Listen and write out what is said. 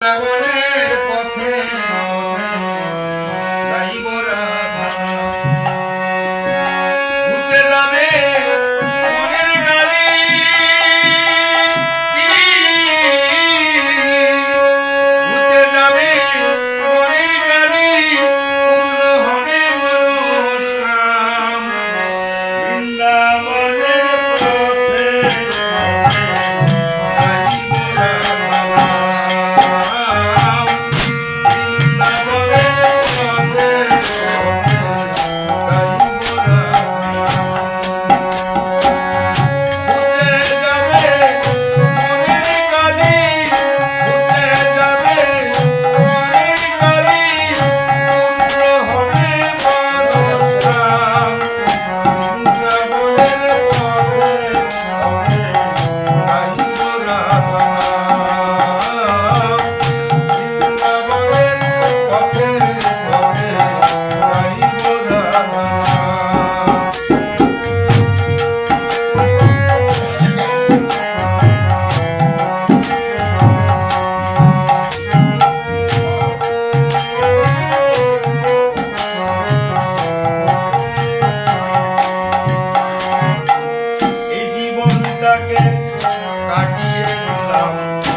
I wanna কাটিয়ে নিলাম।